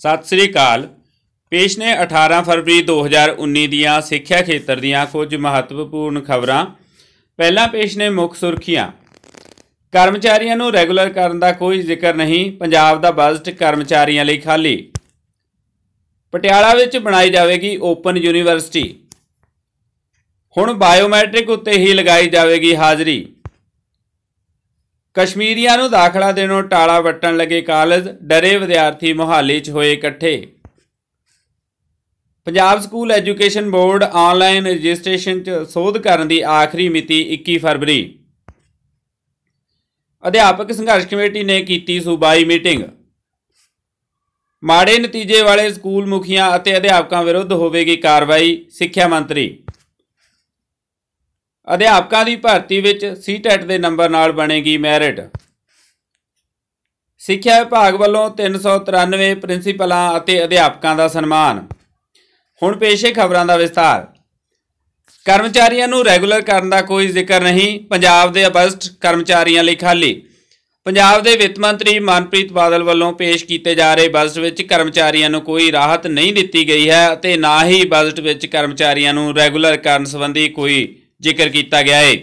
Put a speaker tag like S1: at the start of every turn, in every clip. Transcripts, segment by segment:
S1: ਸਤਿ ਸ੍ਰੀ ਅਕਾਲ। ਪੇਸ਼ ਨੇ 18 ਫਰਵਰੀ 2019 ਦੀਆਂ ਸਿੱਖਿਆ ਖੇਤਰ ਦੀਆਂ ਕੁਝ ਮਹੱਤਵਪੂਰਨ ਖਬਰਾਂ। ਪਹਿਲਾਂ ਪੇਸ਼ ਨੇ ਮੁੱਖ ਸੁਰਖੀਆਂ। ਕਰਮਚਾਰੀਆਂ ਨੂੰ ਰੈਗੂਲਰ ਕਰਨ ਦਾ ਕੋਈ ਜ਼ਿਕਰ ਨਹੀਂ, ਪੰਜਾਬ ਦਾ ਬਜਟ ਕਰਮਚਾਰੀਆਂ ਲਈ ਖਾਲੀ। ਪਟਿਆਲਾ ਵਿੱਚ ਬਣਾਈ ਜਾਵੇਗੀ ਓਪਨ ਯੂਨੀਵਰਸਿਟੀ। ਹੁਣ ਬਾਇਓਮੈਟ੍ਰਿਕ ਉੱਤੇ ਹੀ ਲਗਾਈ ਜਾਵੇਗੀ ਹਾਜ਼ਰੀ। ਕਸ਼ਮੀਰੀਆਂ ਨੂੰ ਦਾਖਲਾ ਦੇਣੋਂ ਟਾਲਾ ਵੱਟਣ ਲੱਗੇ ਕਾਲਜ, ਡਰੇ ਵਿਦਿਆਰਥੀ ਮੁਹਾਲੀ 'ਚ ਹੋਏ ਇਕੱਠੇ। Punjab school education board online registration 'ਚ ਸੋਧ ਕਰਨ ਦੀ ਆਖਰੀ ਮਿਤੀ 21 ਫਰਵਰੀ। ਅਧਿਆਪਕ ਸੰਘਰਸ਼ ਕਮੇਟੀ ਨੇ ਕੀਤੀ ਸੂਬਾਈ ਮੀਟਿੰਗ। ਮਾੜੇ ਨਤੀਜੇ ਵਾਲੇ ਸਕੂਲ ਮੁਖੀਆਂ ਅਤੇ ਅਧਿਆਪਕਾਂ ਵਿਰੁੱਧ ਹੋਵੇਗੀ ਕਾਰਵਾਈ, ਸਿੱਖਿਆ ਮੰਤਰੀ ਅਧਿਆਪਕਾਂ ਦੀ ਭਰਤੀ ਵਿੱਚ ਸੀਟੈਟ ਦੇ ਨੰਬਰ ਨਾਲ ਬਣੇਗੀ ਮੈਰਿਟ। ਸਿੱਖਿਆ ਵਿਭਾਗ ਵੱਲੋਂ 393 ਪ੍ਰਿੰਸੀਪਲਾਂ ਅਤੇ ਅਧਿਆਪਕਾਂ ਦਾ ਸਨਮਾਨ। ਹੁਣ ਪੇਸ਼ੇ ਖਬਰਾਂ ਦਾ ਵਿਸਤਾਰ ਕਰਮਚਾਰੀਆਂ ਨੂੰ ਰੈਗੂਲਰ ਕਰਨ ਦਾ ਕੋਈ ਜ਼ਿਕਰ ਨਹੀਂ, ਪੰਜਾਬ ਦੇ ਬਜਟ ਕਰਮਚਾਰੀਆਂ ਲਈ ਖਾਲੀ। ਪੰਜਾਬ ਦੇ ਵਿੱਤ ਮੰਤਰੀ ਮਨਪ੍ਰੀਤ ਬਾਦਲ ਵੱਲੋਂ ਪੇਸ਼ ਕੀਤੇ ਜਾ ਰਹੇ ਬਜਟ ਵਿੱਚ ਕਰਮਚਾਰੀਆਂ ਨੂੰ ਕੋਈ ਰਾਹਤ ਨਹੀਂ ਦਿੱਤੀ ਗਈ ਹੈ ਅਤੇ ਨਾ ਹੀ ਬਜਟ ਵਿੱਚ ਕਰਮਚਾਰੀਆਂ ਨੂੰ ਰੈਗੂਲਰ ਕਰਨ ਸੰਬੰਧੀ ਕੋਈ ਜ਼ਿਕਰ ਕੀਤਾ ਗਿਆ ਹੈ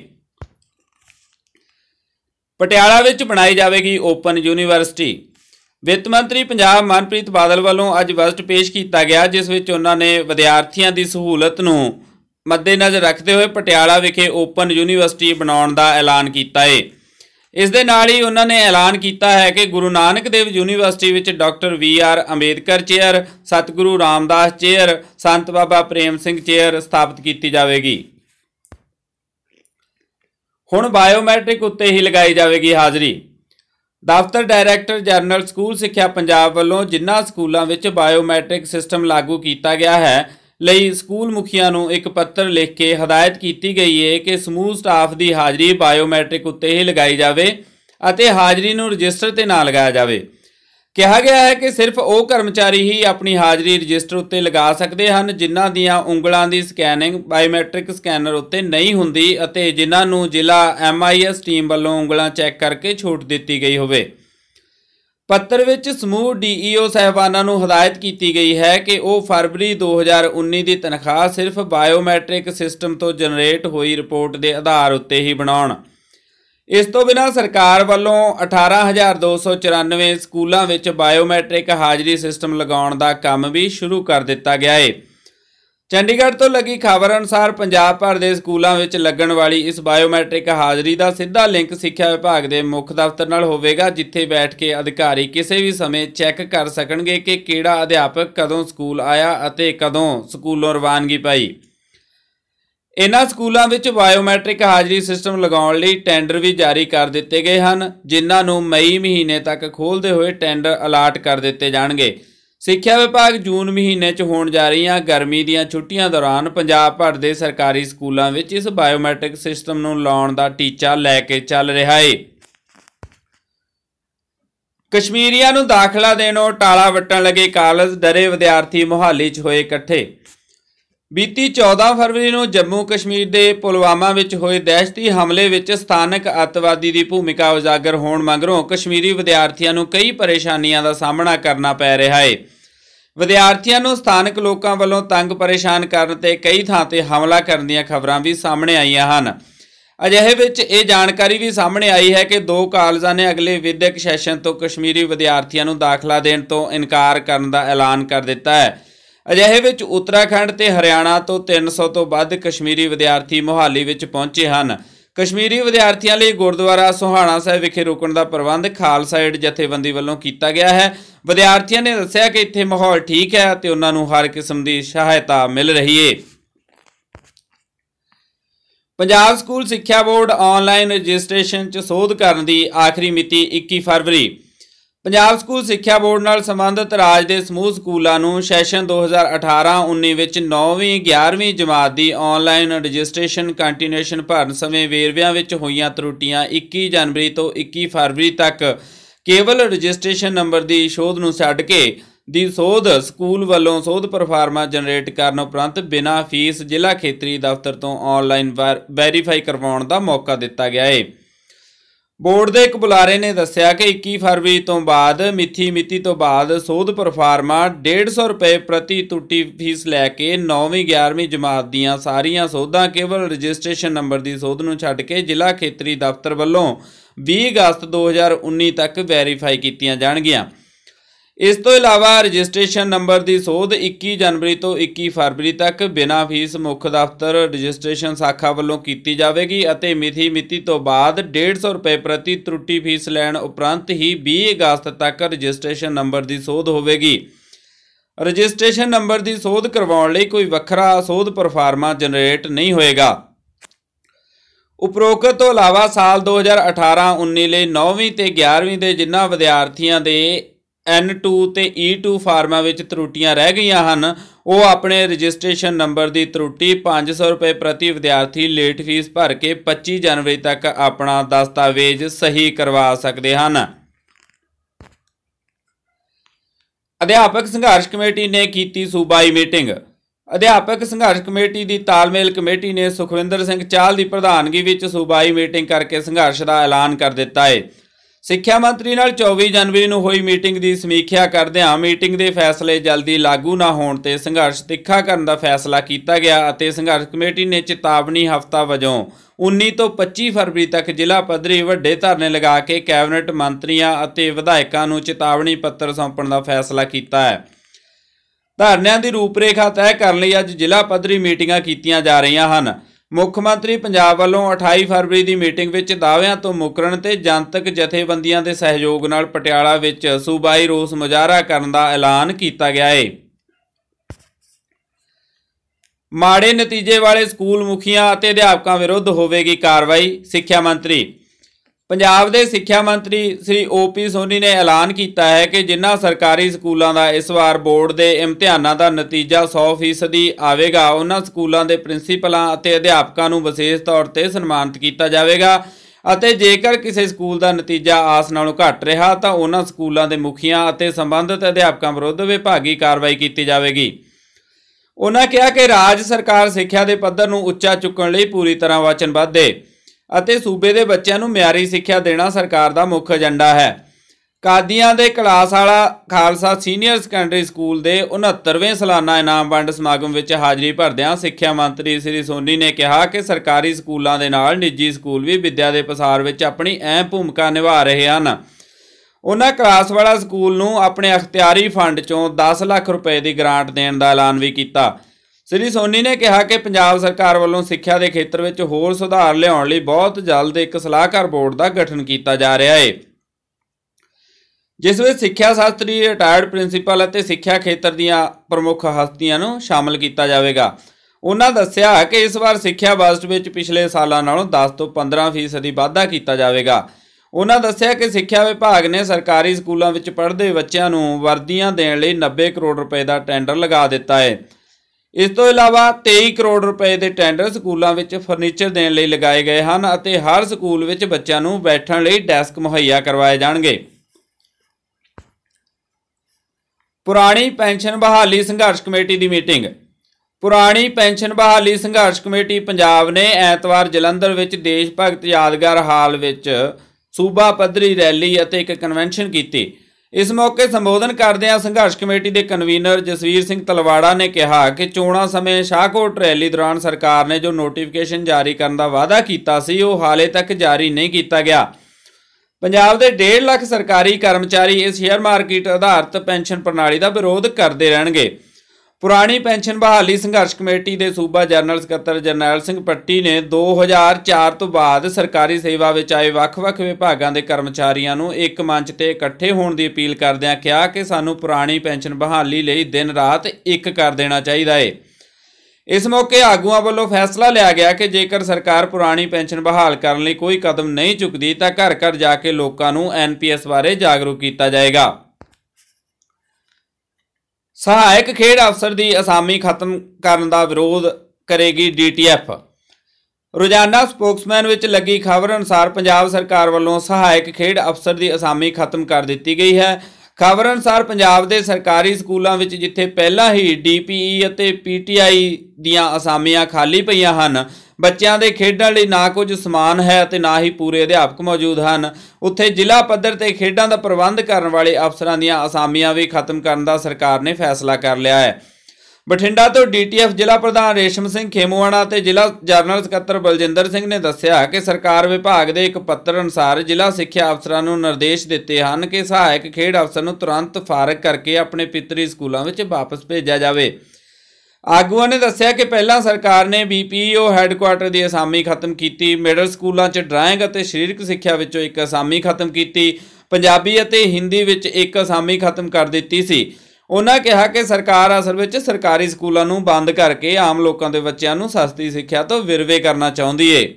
S1: ਪਟਿਆਲਾ ਵਿੱਚ ਬਣਾਈ ਜਾਵੇਗੀ ਓਪਨ ਯੂਨੀਵਰਸਿਟੀ। ਵਿੱਤ ਮੰਤਰੀ ਪੰਜਾਬ ਮਨਪ੍ਰੀਤ ਬਾਦਲ ਵੱਲੋਂ ਅੱਜ ਬਜਟ ਪੇਸ਼ ਕੀਤਾ ਗਿਆ, ਜਿਸ ਵਿੱਚ ਉਹਨਾਂ ਨੇ ਵਿਦਿਆਰਥੀਆਂ ਦੀ ਸਹੂਲਤ ਨੂੰ ਮੱਦੇਨਜ਼ਰ ਰੱਖਦੇ ਹੋਏ ਪਟਿਆਲਾ ਵਿਖੇ ਓਪਨ ਯੂਨੀਵਰਸਿਟੀ ਬਣਾਉਣ ਦਾ ਐਲਾਨ ਕੀਤਾ ਹੈ ਇਸ ਦੇ ਨਾਲ ਹੀ ਉਹਨਾਂ ਨੇ ਐਲਾਨ ਕੀਤਾ ਹੈ ਕਿ ਗੁਰੂ ਨਾਨਕ ਦੇਵ ਯੂਨੀਵਰਸਿਟੀ ਵਿੱਚ doctor B R Ambedkar chair, Satguru Ramdas chair, ਸੰਤ ਬਾਬਾ ਪ੍ਰੇਮ ਸਿੰਘ ਚੇਅਰ ਸਥਾਪਿਤ ਕੀਤੀ ਜਾਵੇਗੀ। ਹੁਣ ਬਾਇਓਮੈਟ੍ਰਿਕ ਉੱਤੇ ਹੀ ਲਗਾਈ ਜਾਵੇਗੀ ਹਾਜ਼ਰੀ। ਦਫ਼ਤਰ ਡਾਇਰੈਕਟਰ ਜਨਰਲ ਸਕੂਲ ਸਿੱਖਿਆ ਪੰਜਾਬ ਵੱਲੋਂ ਜਿਨ੍ਹਾਂ ਸਕੂਲਾਂ ਵਿੱਚ ਬਾਇਓਮੈਟ੍ਰਿਕ ਸਿਸਟਮ ਲਾਗੂ ਕੀਤਾ ਗਿਆ ਹੈ, ਲਈ ਸਕੂਲ ਮੁਖੀਆਂ ਨੂੰ ਇੱਕ ਪੱਤਰ ਲਿਖ ਕੇ ਹਦਾਇਤ ਕੀਤੀ ਗਈ ਹੈ ਕਿ ਸਮੂਹ ਸਟਾਫ ਦੀ ਹਾਜ਼ਰੀ ਬਾਇਓਮੈਟ੍ਰਿਕ ਉੱਤੇ ਹੀ ਲਗਾਈ ਜਾਵੇ ਅਤੇ ਹਾਜ਼ਰੀ ਨੂੰ ਰਜਿਸਟਰ ਤੇ ਨਾ ਲਗਾਇਆ ਜਾਵੇ। ਕਿਹਾ ਗਿਆ ਹੈ ਕਿ ਸਿਰਫ ਉਹ ਕਰਮਚਾਰੀ ਹੀ ਆਪਣੀ ਹਾਜ਼ਰੀ ਰਜਿਸਟਰ ਉੱਤੇ ਲਗਾ ਸਕਦੇ ਹਨ, ਜਿਨ੍ਹਾਂ ਦੀਆਂ ਉਂਗਲਾਂ ਦੀ ਸਕੈਨਿੰਗ ਬਾਇਓਮੈਟ੍ਰਿਕ ਸਕੈਨਰ ਉੱਤੇ ਨਹੀਂ ਹੁੰਦੀ ਅਤੇ ਜਿਨ੍ਹਾਂ ਨੂੰ ਜ਼ਿਲ੍ਹਾ ਐਮਆਈਐਸ ਟੀਮ ਵੱਲੋਂ ਉਂਗਲਾਂ ਚੈੱਕ ਕਰਕੇ ਛੂਟ ਦਿੱਤੀ ਗਈ ਹੋਵੇ। ਪੱਤਰ ਵਿੱਚ ਸਮੂਹ ਡੀਈਓ ਸਹਿਬਾਨਾਂ ਨੂੰ ਹਦਾਇਤ ਕੀਤੀ ਗਈ ਹੈ ਕਿ ਉਹ ਫਰਵਰੀ 2019 ਦੀ ਤਨਖਾਹ ਸਿਰਫ ਬਾਇਓਮੈਟ੍ਰਿਕ ਸਿਸਟਮ ਤੋਂ ਜਨਰੇਟ ਹੋਈ ਰਿਪੋਰਟ ਦੇ ਆਧਾਰ ਉੱਤੇ ਹੀ ਬਣਾਉਣ। ਇਸ ਤੋਂ ਬਿਨਾਂ ਸਰਕਾਰ ਵੱਲੋਂ 18294 ਸਕੂਲਾਂ ਵਿੱਚ ਬਾਇਓਮੈਟ੍ਰਿਕ ਹਾਜ਼ਰੀ ਸਿਸਟਮ ਲਗਾਉਣ ਦਾ ਕੰਮ ਵੀ ਸ਼ੁਰੂ ਕਰ ਦਿੱਤਾ ਗਿਆ ਹੈ ਚੰਡੀਗੜ੍ਹ ਤੋਂ ਲੱਗੀ ਖਬਰ ਅਨੁਸਾਰ ਪੰਜਾਬ ਭਰ ਦੇ ਸਕੂਲਾਂ ਵਿੱਚ ਲੱਗਣ ਵਾਲੀ ਇਸ ਬਾਇਓਮੈਟ੍ਰਿਕ ਹਾਜ਼ਰੀ ਦਾ ਸਿੱਧਾ ਲਿੰਕ ਸਿੱਖਿਆ ਵਿਭਾਗ ਦੇ ਮੁੱਖ ਦਫ਼ਤਰ ਨਾਲ ਹੋਵੇਗਾ, ਜਿੱਥੇ ਬੈਠ ਕੇ ਅਧਿਕਾਰੀ ਕਿਸੇ ਵੀ ਸਮੇਂ ਚੈੱਕ ਕਰ ਸਕਣਗੇ ਕਿ ਕਿਹੜਾ ਅਧਿਆਪਕ ਕਦੋਂ ਸਕੂਲ ਆਇਆ ਅਤੇ ਕਦੋਂ ਸਕੂਲੋਂ ਰਵਾਨਗੀ ਪਾਈ। ਇਨ੍ਹਾਂ ਸਕੂਲਾਂ ਵਿੱਚ ਬਾਇਓਮੈਟ੍ਰਿਕ ਹਾਜ਼ਰੀ ਸਿਸਟਮ ਲਗਾਉਣ ਲਈ ਟੈਂਡਰ ਵੀ ਜਾਰੀ ਕਰ ਦਿੱਤੇ ਗਏ ਹਨ, ਜਿਨ੍ਹਾਂ ਨੂੰ ਮਈ ਮਹੀਨੇ ਤੱਕ ਖੋਲ੍ਹਦੇ ਹੋਏ ਟੈਂਡਰ ਅਲਾਟ ਕਰ ਦਿੱਤੇ ਜਾਣਗੇ। ਸਿੱਖਿਆ ਵਿਭਾਗ ਜੂਨ ਮਹੀਨੇ 'ਚ ਹੋਣ ਜਾ ਰਹੀਆਂ ਗਰਮੀ ਦੀਆਂ ਛੁੱਟੀਆਂ ਦੌਰਾਨ ਪੰਜਾਬ ਭਰ ਦੇ ਸਰਕਾਰੀ ਸਕੂਲਾਂ ਵਿੱਚ ਇਸ ਬਾਇਓਮੈਟ੍ਰਿਕ ਸਿਸਟਮ ਨੂੰ ਲਾਉਣ ਦਾ ਟੀਚਾ ਲੈ ਕੇ ਚੱਲ ਰਿਹਾ ਹੈ ਕਸ਼ਮੀਰੀਆਂ ਨੂੰ ਦਾਖਲਾ ਦੇਣੋਂ ਟਾਲਾ ਵੱਟਣ ਲੱਗੇ ਕਾਲਜ, ਡਰੇ ਵਿਦਿਆਰਥੀ ਮੁਹਾਲੀ 'ਚ ਹੋਏ ਇਕੱਠੇ। ਬੀਤੀ 14 ਫਰਵਰੀ ਨੂੰ ਜੰਮੂ ਕਸ਼ਮੀਰ ਦੇ ਪੁਲਵਾਮਾ ਵਿੱਚ ਹੋਏ ਦਹਿਸ਼ਤੀ ਹਮਲੇ ਵਿੱਚ ਸਥਾਨਕ ਅੱਤਵਾਦੀ ਦੀ ਭੂਮਿਕਾ ਉਜਾਗਰ ਹੋਣ ਮਗਰੋਂ ਕਸ਼ਮੀਰੀ ਵਿਦਿਆਰਥੀਆਂ ਨੂੰ ਕਈ ਪਰੇਸ਼ਾਨੀਆਂ ਦਾ ਸਾਹਮਣਾ ਕਰਨਾ ਪੈ ਰਿਹਾ ਹੈ ਵਿਦਿਆਰਥੀਆਂ ਨੂੰ ਸਥਾਨਕ ਲੋਕਾਂ ਵੱਲੋਂ ਤੰਗ ਪਰੇਸ਼ਾਨ ਕਰਨ ਤੇ ਕਈ ਥਾਂ ਤੇ ਹਮਲਾ ਕਰਨ ਦੀਆਂ ਖਬਰਾਂ ਵੀ ਸਾਹਮਣੇ ਆਈਆਂ ਹਨ। ਅਜਿਹੇ ਵਿੱਚ ਇਹ ਜਾਣਕਾਰੀ ਵੀ ਸਾਹਮਣੇ ਆਈ ਹੈ ਕਿ ਦੋ ਕਾਲਜਾਂ ਨੇ ਅਗਲੇ ਵਿਦਿਅਕ ਸੈਸ਼ਨ ਤੋਂ ਕਸ਼ਮੀਰੀ ਵਿਦਿਆਰਥੀਆਂ ਨੂੰ ਦਾਖਲਾ ਦੇਣ ਤੋਂ ਇਨਕਾਰ ਕਰਨ ਦਾ ਐਲਾਨ ਕਰ ਦਿੱਤਾ ਹੈ। ਅਜਿਹੇ ਵਿੱਚ ਉੱਤਰਾਖੰਡ ਤੇ ਹਰਿਆਣਾ ਤੋਂ 300 ਤੋਂ ਵੱਧ ਕਸ਼ਮੀਰੀ ਵਿਦਿਆਰਥੀ ਮੋਹਾਲੀ ਵਿੱਚ ਪਹੁੰਚੇ ਹਨ। ਕਸ਼ਮੀਰੀ ਵਿਦਿਆਰਥੀਆਂ ਲਈ ਗੁਰਦੁਆਰਾ ਸੋਹਾਣਾ ਸਾਹਿਬ ਵਿਖੇ ਰੁਕਣ ਦਾ ਪ੍ਰਬੰਧ ਖਾਲਸਾ ਏਡ ਜਥੇਬੰਦੀ ਵੱਲੋਂ ਕੀਤਾ ਗਿਆ ਹੈ। ਵਿਦਿਆਰਥੀਆਂ ਨੇ ਦੱਸਿਆ ਕਿ ਇੱਥੇ ਮਾਹੌਲ ਠੀਕ ਹੈ ਅਤੇ ਉਹਨਾਂ ਨੂੰ ਹਰ ਕਿਸਮ ਦੀ ਸਹਾਇਤਾ ਮਿਲ ਰਹੀ ਹੈ ਪੰਜਾਬ ਸਕੂਲ ਸਿੱਖਿਆ ਬੋਰਡ ਆਨਲਾਈਨ ਰਜਿਸਟ੍ਰੇਸ਼ਨ 'ਚ ਸੋਧ ਕਰਨ ਦੀ ਆਖਰੀ ਮਿਤੀ 21 ਫਰਵਰੀ। ਪੰਜਾਬ ਸਕੂਲ ਸਿੱਖਿਆ ਬੋਰਡ ਨਾਲ ਸੰਬੰਧਿਤ ਰਾਜ ਦੇ ਸਮੂਹ ਸਕੂਲਾਂ ਨੂੰ ਸੈਸ਼ਨ 2018-19 ਵਿੱਚ 9ਵੀਂ 11ਵੀਂ ਜਮਾਤ ਦੀ ਆਨਲਾਈਨ ਰਜਿਸਟ੍ਰੇਸ਼ਨ ਕੰਟੀਨਿਊਸ਼ਨ ਭਰਨ ਸਮੇਂ ਵੇਰਵਿਆਂ ਵਿੱਚ ਹੋਈਆਂ ਤਰੁੱਟੀਆਂ 21 ਜਨਵਰੀ ਤੋਂ 21 ਫਰਵਰੀ ਤੱਕ ਕੇਵਲ ਰਜਿਸਟ੍ਰੇਸ਼ਨ ਨੰਬਰ ਦੀ ਸ਼ੋਧ ਨੂੰ ਛੱਡ ਕੇ ਦੀ ਸੋਧ ਸਕੂਲ ਵੱਲੋਂ ਸੋਧ ਪਰਫਾਰਮਾ ਜਨਰੇਟ ਕਰਨ ਉਪਰੰਤ ਬਿਨਾਂ ਫੀਸ ਜ਼ਿਲ੍ਹਾ ਖੇਤਰੀ ਦਫ਼ਤਰ ਤੋਂ ਆਨਲਾਈਨ ਵੈਰੀਫਾਈ ਕਰਵਾਉਣ ਦਾ ਮੌਕਾ ਦਿੱਤਾ ਗਿਆ ਹੈ ਬੋਰਡ ਦੇ ਇੱਕ ਬੁਲਾਰੇ ਨੇ ਦੱਸਿਆ ਕਿ 21 ਫਰਵਰੀ ਤੋਂ ਬਾਅਦ ਮਿੱਥੀ ਮਿਤੀ ਤੋਂ ਬਾਅਦ ਸੋਧ ਪਰਫਾਰਮਾ 150 ਰੁਪਏ ਪ੍ਰਤੀ ਟੁੱਟੀ ਫੀਸ ਲੈ ਕੇ 9ਵੀਂ 11ਵੀਂ ਜਮਾਤ ਦੀਆਂ ਸਾਰੀਆਂ ਸੋਧਾਂ ਕੇਵਲ ਰਜਿਸਟ੍ਰੇਸ਼ਨ ਨੰਬਰ ਦੀ ਸੋਧ ਨੂੰ ਛੱਡ ਕੇ ਜ਼ਿਲ੍ਹਾ ਖੇਤਰੀ ਦਫ਼ਤਰ ਵੱਲੋਂ 20 ਅਗਸਤ 2019 ਤੱਕ ਵੈਰੀਫਾਈ ਕੀਤੀਆਂ ਜਾਣਗੀਆਂ। ਇਸ ਤੋਂ ਇਲਾਵਾ ਰਜਿਸਟ੍ਰੇਸ਼ਨ ਨੰਬਰ ਦੀ ਸੋਧ 21 ਜਨਵਰੀ ਤੋਂ 21 ਫਰਵਰੀ ਤੱਕ ਬਿਨਾਂ ਫੀਸ ਮੁੱਖ ਦਫ਼ਤਰ ਰਜਿਸਟ੍ਰੇਸ਼ਨ ਸ਼ਾਖਾ ਵੱਲੋਂ ਕੀਤੀ ਜਾਵੇਗੀ ਅਤੇ ਮਿਤੀ ਮਿਤੀ ਤੋਂ ਬਾਅਦ 150 ਰੁਪਏ ਪ੍ਰਤੀ ਤਰੁੱਟੀ ਫੀਸ ਲੈਣ ਉਪਰੰਤ ਹੀ 20 ਅਗਸਤ ਤੱਕ ਰਜਿਸਟ੍ਰੇਸ਼ਨ ਨੰਬਰ ਦੀ ਸੋਧ ਹੋਵੇਗੀ। ਰਜਿਸਟ੍ਰੇਸ਼ਨ ਨੰਬਰ ਦੀ ਸੋਧ ਕਰਵਾਉਣ ਲਈ ਕੋਈ ਵੱਖਰਾ ਸੋਧ ਪਰਫਾਰਮਾ ਜਨਰੇਟ ਨਹੀਂ ਹੋਏਗਾ। ਉਪਰੋਕਤ ਤੋਂ ਇਲਾਵਾ ਸਾਲ 2018-19 ਲਈ 9ਵੀਂ ਤੇ 11ਵੀਂ ਦੇ ਜਿਨ੍ਹਾਂ ਵਿਦਿਆਰਥੀਆਂ ਦੇ N2 ਤੇ E2 ਫਾਰਮਾਂ ਵਿੱਚ ਤਰੁੱਟੀਆਂ ਰਹਿ ਗਈਆਂ ਹਨ। ਉਹ ਆਪਣੇ ਰਜਿਸਟ੍ਰੇਸ਼ਨ ਨੰਬਰ ਦੀ ਤਰੁੱਟੀ 500 ਰੁਪਏ ਪ੍ਰਤੀ ਵਿਦਿਆਰਥੀ ਲੇਟ ਫੀਸ ਭਰ ਕੇ 25 ਜਨਵਰੀ ਤੱਕ ਆਪਣਾ ਦਸਤਾਵੇਜ਼ ਸਹੀ ਕਰਵਾ ਸਕਦੇ ਹਨ। ਅਧਿਆਪਕ ਸੰਘਰਸ਼ ਕਮੇਟੀ ਨੇ ਕੀਤੀ ਸੂਬਾਈ ਮੀਟਿੰਗ। ਅਧਿਆਪਕ ਸੰਘਰਸ਼ ਕਮੇਟੀ ਦੀ ਤਾਲਮੇਲ ਕਮੇਟੀ ਨੇ ਸੁਖਵਿੰਦਰ ਸਿੰਘ ਚਾਲ ਦੀ ਪ੍ਰਧਾਨਗੀ ਵਿੱਚ ਸੂਬਾਈ ਮੀਟਿੰਗ ਕਰਕੇ ਸੰਘਰਸ਼ ਦਾ ਐਲਾਨ ਕਰ ਦਿੱਤਾ ਹੈ ਸਿੱਖਿਆ ਮੰਤਰੀ ਨਾਲ 24 ਜਨਵਰੀ ਨੂੰ ਹੋਈ ਮੀਟਿੰਗ ਦੀ ਸਮੀਖਿਆ ਕਰਦਿਆਂ ਮੀਟਿੰਗ ਦੇ ਫੈਸਲੇ ਜਲਦੀ ਲਾਗੂ ਨਾ ਹੋਣ ਤੇ ਸੰਘਰਸ਼ ਤਿੱਖਾ ਕਰਨ ਦਾ ਫੈਸਲਾ ਕੀਤਾ ਗਿਆ ਅਤੇ ਸੰਘਰਸ਼ ਕਮੇਟੀ ਨੇ ਚੇਤਾਵਨੀ ਹਫਤਾ ਵਜੋਂ 19 ਤੋਂ 25 ਫਰਵਰੀ ਤੱਕ ਜ਼ਿਲ੍ਹਾ ਪੱਧਰੀ ਵੱਡੇ ਧਰਨੇ ਲਗਾ ਕੇ ਕੈਬਨਿਟ ਮੰਤਰੀਆਂ ਅਤੇ ਵਿਧਾਇਕਾਂ ਨੂੰ ਚੇਤਾਵਨੀ ਪੱਤਰ ਸੌਂਪਣ ਦਾ ਫੈਸਲਾ ਕੀਤਾ ਹੈ। ਧਰਨਿਆਂ ਦੀ ਰੂਪਰੇਖਾ ਤੈਅ ਕਰਨ ਲਈ ਅੱਜ ਜ਼ਿਲ੍ਹਾ ਪੱਧਰੀ ਮੀਟਿੰਗਾਂ ਕੀਤੀਆਂ ਜਾ ਰਹੀਆਂ ਹਨ। ਮੁੱਖ ਮੰਤਰੀ ਪੰਜਾਬ ਵੱਲੋਂ 28 ਫਰਵਰੀ ਦੀ ਮੀਟਿੰਗ ਵਿੱਚ ਦਾਅਵਿਆਂ ਤੋਂ ਮੁਕਰਨ ਤੇ ਜਨਤਕ ਜਥੇਬੰਦੀਆਂ ਦੇ ਸਹਿਯੋਗ ਨਾਲ ਪਟਿਆਲਾ ਵਿੱਚ ਸੂਬਾਈ ਰੋਸ ਮੁਜ਼ਾਹਰਾ ਕਰਨ ਦਾ ਐਲਾਨ ਕੀਤਾ ਗਿਆ ਹੈ ਮਾੜੇ ਨਤੀਜੇ ਵਾਲੇ ਸਕੂਲ ਮੁਖੀਆਂ ਅਤੇ ਅਧਿਆਪਕਾਂ ਵਿਰੁੱਧ ਹੋਵੇਗੀ ਕਾਰਵਾਈ, ਸਿੱਖਿਆ ਮੰਤਰੀ ਪੰਜਾਬ ਦੇ ਸਿੱਖਿਆ ਮੰਤਰੀ ਸ੍ਰੀ ਓਪੀ ਸੋਨੀ ਨੇ ਐਲਾਨ ਕੀਤਾ ਹੈ ਕਿ ਜਿਨ੍ਹਾਂ ਸਰਕਾਰੀ ਸਕੂਲਾਂ ਦਾ ਇਸ ਵਾਰ ਬੋਰਡ ਦੇ ਇਮਤਿਹਾਨਾਂ ਦਾ ਨਤੀਜਾ 100% ਆਵੇਗਾ, ਉਹਨਾਂ ਸਕੂਲਾਂ ਦੇ ਪ੍ਰਿੰਸੀਪਲਾਂ ਅਤੇ ਅਧਿਆਪਕਾਂ ਨੂੰ ਵਿਸ਼ੇਸ਼ ਤੌਰ ਤੇ ਸਨਮਾਨਿਤ ਕੀਤਾ ਜਾਵੇਗਾ ਅਤੇ ਜੇਕਰ ਕਿਸੇ ਸਕੂਲ ਦਾ ਨਤੀਜਾ ਆਸ ਨਾਲੋਂ ਘੱਟ ਰਿਹਾ ਤਾਂ ਉਹਨਾਂ ਸਕੂਲਾਂ ਦੇ ਮੁਖੀਆਂ ਅਤੇ ਸੰਬੰਧਿਤ ਅਧਿਆਪਕਾਂ ਵਿਰੁੱਧ ਵਿਭਾਗੀ ਕਾਰਵਾਈ ਕੀਤੀ ਜਾਵੇਗੀ। ਉਹਨਾਂ ਕਿਹਾ ਕਿ ਰਾਜ ਸਰਕਾਰ ਸਿੱਖਿਆ ਦੇ ਪੱਧਰ ਨੂੰ ਉੱਚਾ ਚੁੱਕਣ ਲਈ ਪੂਰੀ ਤਰ੍ਹਾਂ ਵਚਨਬੱਧ ਹੈ ਅਤੇ ਸੂਬੇ ਦੇ ਬੱਚਿਆਂ ਨੂੰ ਮਿਆਰੀ ਸਿੱਖਿਆ ਦੇਣਾ ਸਰਕਾਰ ਦਾ ਮੁੱਖ ਏਜੰਡਾ ਹੈ। ਕਾਦੀਆਂ ਦੇ ਕਲਾਸ ਵਾਲਾ ਖਾਲਸਾ ਸੀਨੀਅਰ ਸੈਕੰਡਰੀ ਸਕੂਲ ਦੇ 69ਵੇਂ ਸਾਲਾਨਾ ਇਨਾਮ ਵੰਡ ਸਮਾਗਮ ਵਿੱਚ ਹਾਜ਼ਰੀ ਭਰਦਿਆਂ ਸਿੱਖਿਆ ਮੰਤਰੀ ਸ੍ਰੀ ਸੋਨੀ ਨੇ ਕਿਹਾ ਕਿ ਸਰਕਾਰੀ ਸਕੂਲਾਂ ਦੇ ਨਾਲ ਨਿੱਜੀ ਸਕੂਲ ਵੀ ਵਿੱਦਿਆ ਦੇ ਪਸਾਰ ਵਿੱਚ ਆਪਣੀ ਅਹਿਮ ਭੂਮਿਕਾ ਨਿਭਾ ਰਹੇ ਹਨ। ਉਹਨਾਂ ਕਲਾਸ ਵਾਲਾ ਸਕੂਲ ਨੂੰ ਆਪਣੇ ਅਖਤਿਆਰੀ ਫੰਡ ਚੋਂ 10 ਲੱਖ ਰੁਪਏ ਦੀ ਗ੍ਰਾਂਟ ਦੇਣ ਦਾ ਐਲਾਨ ਵੀ ਕੀਤਾ। ਸ੍ਰੀ ਸੋਨੀ ਨੇ ਕਿਹਾ ਕਿ ਪੰਜਾਬ ਸਰਕਾਰ ਵੱਲੋਂ ਸਿੱਖਿਆ ਦੇ ਖੇਤਰ ਵਿੱਚ ਹੋਰ ਸੁਧਾਰ ਲਿਆਉਣ ਲਈ ਬਹੁਤ ਜਲਦ ਇੱਕ ਸਲਾਹਕਾਰ ਬੋਰਡ ਦਾ ਗਠਨ ਕੀਤਾ ਜਾ ਰਿਹਾ ਹੈ ਜਿਸ ਵਿੱਚ ਸਿੱਖਿਆ ਸ਼ਾਸਤਰੀ ਰਿਟਾਇਰਡ ਪ੍ਰਿੰਸੀਪਲ ਅਤੇ ਸਿੱਖਿਆ ਖੇਤਰ ਦੀਆਂ ਪ੍ਰਮੁੱਖ ਹਸਤੀਆਂ ਨੂੰ ਸ਼ਾਮਲ ਕੀਤਾ ਜਾਵੇਗਾ। ਉਹਨਾਂ ਦੱਸਿਆ ਕਿ ਇਸ ਵਾਰ ਸਿੱਖਿਆ ਬਜਟ ਵਿੱਚ ਪਿਛਲੇ ਸਾਲਾਂ ਨਾਲੋਂ 10 ਤੋਂ 15% ਵਾਧਾ ਕੀਤਾ ਜਾਵੇਗਾ। ਉਹਨਾਂ ਦੱਸਿਆ ਕਿ ਸਿੱਖਿਆ ਵਿਭਾਗ ਨੇ ਸਰਕਾਰੀ ਸਕੂਲਾਂ ਵਿੱਚ ਪੜ੍ਹਦੇ ਬੱਚਿਆਂ ਨੂੰ ਵਰਦੀਆਂ ਦੇਣ ਲਈ 90 ਕਰੋੜ ਰੁਪਏ ਦਾ ਟੈਂਡਰ ਲਗਾ ਦਿੱਤਾ ਹੈ ਇਸ ਤੋਂ ਇਲਾਵਾ 23 ਕਰੋੜ ਰੁਪਏ ਦੇ ਟੈਂਡਰ ਸਕੂਲਾਂ ਵਿੱਚ ਫਰਨੀਚਰ ਦੇਣ ਲਈ ਲਗਾਏ ਗਏ ਹਨ ਅਤੇ ਹਰ ਸਕੂਲ ਵਿੱਚ ਬੱਚਿਆਂ ਨੂੰ ਬੈਠਣ ਲਈ ਡੈਸਕ ਮੁਹੱਈਆ ਕਰਵਾਏ ਜਾਣਗੇ। ਪੁਰਾਣੀ ਪੈਨਸ਼ਨ ਬਹਾਲੀ ਸੰਘਰਸ਼ ਕਮੇਟੀ ਦੀ ਮੀਟਿੰਗ। ਪੁਰਾਣੀ ਪੈਨਸ਼ਨ ਬਹਾਲੀ ਸੰਘਰਸ਼ ਕਮੇਟੀ ਪੰਜਾਬ ਨੇ ਐਤਵਾਰ ਜਲੰਧਰ ਵਿੱਚ ਦੇਸ਼ ਭਗਤ ਯਾਦਗਾਰ ਹਾਲ ਵਿੱਚ ਸੂਬਾ ਪੱਧਰੀ ਰੈਲੀ ਅਤੇ ਇੱਕ ਕਨਵੈਨਸ਼ਨ ਕੀਤੀ। ਇਸ ਮੌਕੇ ਸੰਬੋਧਨ ਕਰਦਿਆਂ ਸੰਘਰਸ਼ ਕਮੇਟੀ ਦੇ ਕਨਵੀਨਰ ਜਸਵੀਰ ਸਿੰਘ ਤਲਵਾੜਾ ਨੇ ਕਿਹਾ ਕਿ ਚੋਣਾਂ ਸਮੇਂ ਸ਼ਾਹਕੋਟ ਰੈਲੀ ਦੌਰਾਨ ਸਰਕਾਰ ਨੇ ਜੋ ਨੋਟੀਫਿਕੇਸ਼ਨ ਜਾਰੀ ਕਰਨ ਦਾ ਵਾਅਦਾ ਕੀਤਾ ਸੀ, ਉਹ ਹਾਲੇ ਤੱਕ ਜਾਰੀ ਨਹੀਂ ਕੀਤਾ ਗਿਆ। ਪੰਜਾਬ ਦੇ 1.5 ਲੱਖ ਸਰਕਾਰੀ ਕਰਮਚਾਰੀ ਇਸ ਸ਼ੇਅਰ ਮਾਰਕੀਟ ਆਧਾਰਿਤ ਪੈਨਸ਼ਨ ਪ੍ਰਣਾਲੀ ਦਾ ਵਿਰੋਧ ਕਰਦੇ ਰਹਿਣਗੇ। ਪੁਰਾਣੀ ਪੈਨਸ਼ਨ ਬਹਾਲੀ ਸੰਘਰਸ਼ ਕਮੇਟੀ ਦੇ ਸੂਬਾ ਜਨਰਲ ਸਕੱਤਰ ਜਰਨੈਲ ਸਿੰਘ ਪੱਟੀ ਨੇ 2004 ਤੋਂ ਬਾਅਦ ਸਰਕਾਰੀ ਸੇਵਾ ਵਿੱਚ ਆਏ ਵੱਖ-ਵੱਖ ਵਿਭਾਗਾਂ ਦੇ ਕਰਮਚਾਰੀਆਂ ਨੂੰ ਇੱਕ ਮੰਚ ਤੇ ਇਕੱਠੇ ਹੋਣ ਦੀ ਅਪੀਲ ਕਰਦਿਆਂ ਕਿਹਾ ਕਿ ਸਾਨੂੰ ਪੁਰਾਣੀ ਪੈਨਸ਼ਨ ਬਹਾਲੀ ਲਈ ਦਿਨ ਰਾਤ ਇੱਕ ਕਰ ਦੇਣਾ ਚਾਹੀਦਾ ਹੈ ਇਸ ਮੌਕੇ ਆਗੂਆਂ ਵੱਲੋਂ ਫੈਸਲਾ ਲਿਆ ਗਿਆ ਕਿ ਜੇਕਰ ਸਰਕਾਰ ਪੁਰਾਣੀ ਪੈਨਸ਼ਨ ਬਹਾਲ ਕਰਨ ਲਈ ਕੋਈ ਕਦਮ ਨਹੀਂ ਚੁੱਕਦੀ ਤਾਂ ਘਰ-ਘਰ ਜਾ ਕੇ ਲੋਕਾਂ ਨੂੰ ਐਨਪੀਐਸ ਬਾਰੇ ਜਾਗਰੂਕ ਕੀਤਾ ਜਾਏਗਾ। ਸਹਾਇਕ ਖੇਡ ਅਫਸਰ ਦੀ ਅਸਾਮੀ ਖਤਮ ਕਰਨ ਦਾ ਵਿਰੋਧ ਕਰੇਗੀ ਡੀਟੀਐਫ ਰੋਜ਼ਾਨਾ ਸਪੋਕਸਮੈਨ ਵਿੱਚ ਲੱਗੀ ਖਬਰ ਅਨੁਸਾਰ ਪੰਜਾਬ ਸਰਕਾਰ ਵੱਲੋਂ ਸਹਾਇਕ ਖੇਡ ਅਫਸਰ ਦੀ ਅਸਾਮੀ ਖਤਮ ਕਰ ਦਿੱਤੀ ਗਈ ਹੈ। ਖਬਰ ਅਨੁਸਾਰ ਪੰਜਾਬ ਦੇ ਸਰਕਾਰੀ ਸਕੂਲਾਂ ਵਿੱਚ ਜਿੱਥੇ ਪਹਿਲਾਂ ਹੀ ਡੀਪੀਈ ਅਤੇ ਪੀਟੀਆਈ ਦੀਆਂ ਅਸਾਮੀਆਂ ਖਾਲੀ ਪਈਆਂ ਹਨ ਬੱਚਿਆਂ ਦੇ ਖੇਡਣ ਲਈ ਨਾ ਕੁਝ ਸਮਾਨ ਹੈ ਅਤੇ ਨਾ ਹੀ ਪੂਰੇ ਅਧਿਆਪਕ ਮੌਜੂਦ ਹਨ। ਉੱਥੇ ਜ਼ਿਲ੍ਹਾ ਪੱਧਰ ਤੇ ਖੇਡਾਂ ਦਾ ਪ੍ਰਬੰਧ ਕਰਨ ਵਾਲੇ ਅਫਸਰਾਂ ਦੀਆਂ ਅਸਾਮੀਆਂ ਵੀ ਖਤਮ ਕਰਨ ਦਾ ਸਰਕਾਰ ਨੇ ਫੈਸਲਾ ਕਰ ਲਿਆ ਹੈ। ਬਠਿੰਡਾ ਤੋਂ ਡੀਟੀਐਫ ਜ਼ਿਲ੍ਹਾ ਪ੍ਰਧਾਨ ਰੇਸ਼ਮ ਸਿੰਘ ਖੇਮੂਆਣਾ ਤੇ ਜ਼ਿਲ੍ਹਾ ਜਨਰਲ ਸਕੱਤਰ ਬਲਜਿੰਦਰ ਸਿੰਘ ਨੇ ਦੱਸਿਆ ਕਿ ਸਰਕਾਰ ਵਿਭਾਗ ਦੇ ਇੱਕ ਪੱਤਰ ਅਨੁਸਾਰ ਜ਼ਿਲ੍ਹਾ ਸਿੱਖਿਆ ਅਫਸਰਾਂ ਨੂੰ ਨਿਰਦੇਸ਼ ਦਿੱਤੇ ਹਨ ਕਿ ਸਹਾਇਕ ਖੇਡ ਅਫਸਰ ਨੂੰ ਤੁਰੰਤ ਫਾਰਗ ਕਰਕੇ ਆਪਣੇ ਪਿਤਰੀ ਸਕੂਲਾਂ ਵਿੱਚ ਵਾਪਸ ਭੇਜਿਆ ਜਾਵੇ। ਆਗੂਆਂ ਨੇ ਦੱਸਿਆ ਕਿ ਪਹਿਲਾਂ ਸਰਕਾਰ ਨੇ ਬੀਪੀਓ ਹੈੱਡਕੁਆਰਟਰ ਦੀ ਅਸਾਮੀ ਖਤਮ ਕੀਤੀ, ਮਿਡਲ ਸਕੂਲਾਂ 'ਚ ਡਰਾਇੰਗ ਅਤੇ ਸਰੀਰਕ ਸਿੱਖਿਆ ਵਿੱਚੋਂ ਇੱਕ ਅਸਾਮੀ ਖਤਮ ਕੀਤੀ, ਪੰਜਾਬੀ ਅਤੇ ਹਿੰਦੀ ਵਿੱਚ ਇੱਕ ਅਸਾਮੀ ਖਤਮ ਕਰ ਦਿੱਤੀ ਸੀ। ਉਹਨਾਂ ਕਿਹਾ ਕਿ ਸਰਕਾਰ ਅਸਲ ਵਿੱਚ ਸਰਕਾਰੀ ਸਕੂਲਾਂ ਨੂੰ ਬੰਦ ਕਰਕੇ ਆਮ ਲੋਕਾਂ ਦੇ ਬੱਚਿਆਂ ਨੂੰ ਸਸਤੀ ਸਿੱਖਿਆ ਤੋਂ ਵਿਰਵੇ ਕਰਨਾ ਚਾਹੁੰਦੀ ਏ।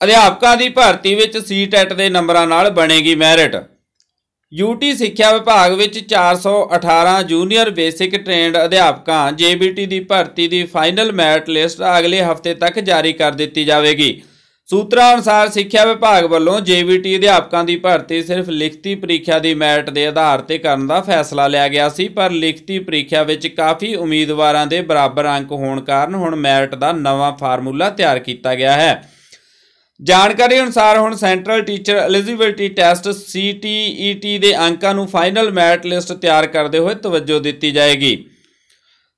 S1: ਅਧਿਆਪਕਾਂ ਦੀ ਭਰਤੀ ਵਿੱਚ ਸੀਟੈਟ ਦੇ ਨੰਬਰਾਂ ਨਾਲ ਬਣੇਗੀ ਮੈਰਿਟ। ਯੂਟੀ ਸਿੱਖਿਆ ਵਿਭਾਗ ਵਿੱਚ 418 ਜੂਨੀਅਰ ਬੇਸਿਕ ਟ੍ਰੇਨਡ ਅਧਿਆਪਕਾਂ ਜੇਬੀਟੀ ਦੀ ਭਰਤੀ ਦੀ ਫਾਈਨਲ ਮੈਰਿਟ ਲਿਸਟ ਅਗਲੇ ਹਫ਼ਤੇ ਤੱਕ ਜਾਰੀ ਕਰ ਦਿੱਤੀ ਜਾਵੇਗੀ। ਸੂਤਰਾਂ ਅਨੁਸਾਰ ਸਿੱਖਿਆ ਵਿਭਾਗ ਵੱਲੋਂ ਜੇਬੀਟੀ ਅਧਿਆਪਕਾਂ ਦੀ ਭਰਤੀ ਸਿਰਫ ਲਿਖਤੀ ਪ੍ਰੀਖਿਆ ਦੀ ਮੈਰਿਟ ਦੇ ਆਧਾਰ ਤੇ ਕਰਨ ਦਾ ਫੈਸਲਾ ਲਿਆ ਗਿਆ ਸੀ, ਪਰ ਲਿਖਤੀ ਪ੍ਰੀਖਿਆ ਵਿੱਚ ਕਾਫੀ ਉਮੀਦਵਾਰਾਂ ਦੇ ਬਰਾਬਰ ਅੰਕ ਹੋਣ ਕਾਰਨ ਹੁਣ ਮੈਰਿਟ ਦਾ ਨਵਾਂ ਫਾਰਮੂਲਾ ਤਿਆਰ ਕੀਤਾ ਗਿਆ ਹੈ। ਜਾਣਕਾਰੀ ਅਨੁਸਾਰ ਹੁਣ central teacher eligibility test CTET ਦੇ ਅੰਕਾਂ ਨੂੰ ਫਾਈਨਲ ਮੈਰਿਟ ਲਿਸਟ ਤਿਆਰ ਕਰਦੇ ਹੋਏ ਤਵੱਜੋ ਦਿੱਤੀ ਜਾਏਗੀ।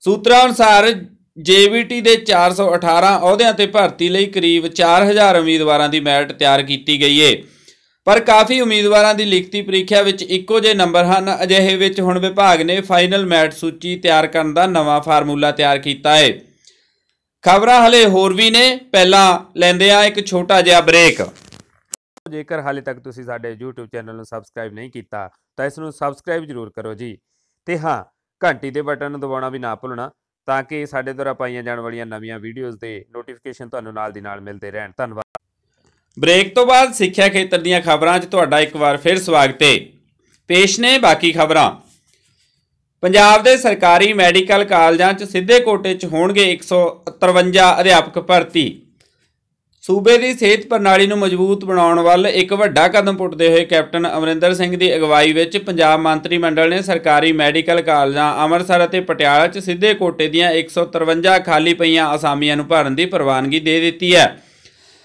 S1: ਸੂਤਰਾਂ ਅਨੁਸਾਰ ਜੇਵੀਟੀ ਦੇ 418 ਅਹੁਦਿਆਂ ਤੇ ਭਰਤੀ ਲਈ ਕਰੀਬ 4000 ਉਮੀਦਵਾਰਾਂ ਦੀ ਮੈਰਿਟ ਤਿਆਰ ਕੀਤੀ ਗਈ ਏ। ਪਰ ਕਾਫੀ ਉਮੀਦਵਾਰਾਂ ਦੀ ਲਿਖਤੀ ਪ੍ਰੀਖਿਆ ਵਿੱਚ ਇੱਕੋ ਜਿਹੇ ਨੰਬਰ ਹਨ, ਅਜਿਹੇ ਵਿੱਚ ਹੁਣ ਵਿਭਾਗ ਨੇ ਫਾਈਨਲ ਮੈਰਿਟ ਸੂਚੀ ਤਿਆਰ ਕਰਨ ਦਾ ਨਵਾਂ ਫਾਰਮੂਲਾ ਤਿਆਰ ਕੀਤਾ ਹੈ ਖਬਰਾਂ ਹਲੇ ਹੋਰ ਵੀ ਨੇ। ਪਹਿਲਾਂ ਲੈਂਦੇ ਆ ਇੱਕ ਛੋਟਾ ਜਿਹਾ ਬ੍ਰੇਕ।
S2: ਜੇਕਰ ਹਾਲੇ ਤੱਕ ਤੁਸੀਂ ਸਾਡੇ YouTube ਚੈਨਲ ਨੂੰ ਸਬਸਕ੍ਰਾਈਬ ਨਹੀਂ ਕੀਤਾ ਤਾਂ ਇਸ ਨੂੰ ਸਬਸਕ੍ਰਾਈਬ ਜ਼ਰੂਰ ਕਰੋ ਜੀ। ਤੇ ਹਾਂ ਘੰਟੀ ਦੇ ਬਟਨ ਨੂੰ ਦਬਾਉਣਾ ਵੀ ਨਾ ਭੁੱਲਣਾ ਤਾਂ ਕਿ ਸਾਡੇ ਦੁਆਰਾ ਪਾਈਆਂ ਜਾਣ ਵਾਲੀਆਂ ਨਵੀਆਂ ਵੀਡੀਓਜ਼ ਦੇ ਨੋਟੀਫਿਕੇਸ਼ਨ ਤੁਹਾਨੂੰ ਨਾਲ ਦੀ ਨਾਲ ਮਿਲਦੇ ਰਹਿਣ। ਧੰਨਵਾਦ।
S1: ਬ੍ਰੇਕ ਤੋਂ ਬਾਅਦ ਸਿੱਖਿਆ ਖੇਤਰ ਦੀਆਂ ਖਬਰਾਂ 'ਚ ਤੁਹਾਡਾ ਇੱਕ ਵਾਰ ਫਿਰ ਸਵਾਗਤ ਹੈ ਪੇਸ਼ ਨੇ ਬਾਕੀ ਖਬਰਾਂ। ਪੰਜਾਬ ਦੇ ਸਰਕਾਰੀ ਮੈਡੀਕਲ ਕਾਲਜਾਂ 'ਚ ਸਿੱਧੇ ਕੋਟੇ 'ਚ ਹੋਣਗੇ 153 ਅਧਿਆਪਕ ਭਰਤੀ। ਸੂਬੇ ਦੀ ਸਿਹਤ ਪ੍ਰਣਾਲੀ ਨੂੰ ਮਜ਼ਬੂਤ ਬਣਾਉਣ ਵੱਲ ਇੱਕ ਵੱਡਾ ਕਦਮ ਪੁੱਟਦੇ ਹੋਏ ਕੈਪਟਨ ਅਮਰਿੰਦਰ ਸਿੰਘ ਦੀ ਅਗਵਾਈ ਵਿੱਚ ਪੰਜਾਬ ਮੰਤਰੀ ਮੰਡਲ ਨੇ ਸਰਕਾਰੀ ਮੈਡੀਕਲ ਕਾਲਜਾਂ ਅੰਮ੍ਰਿਤਸਰ ਅਤੇ ਪਟਿਆਲਾ 'ਚ ਸਿੱਧੇ ਕੋਟੇ ਦੀਆਂ 153 ਖਾਲੀ ਪਈਆਂ ਅਸਾਮੀਆਂ ਨੂੰ ਭਰਨ ਦੀ ਪ੍ਰਵਾਨਗੀ ਦੇ ਦਿੱਤੀ ਹੈ।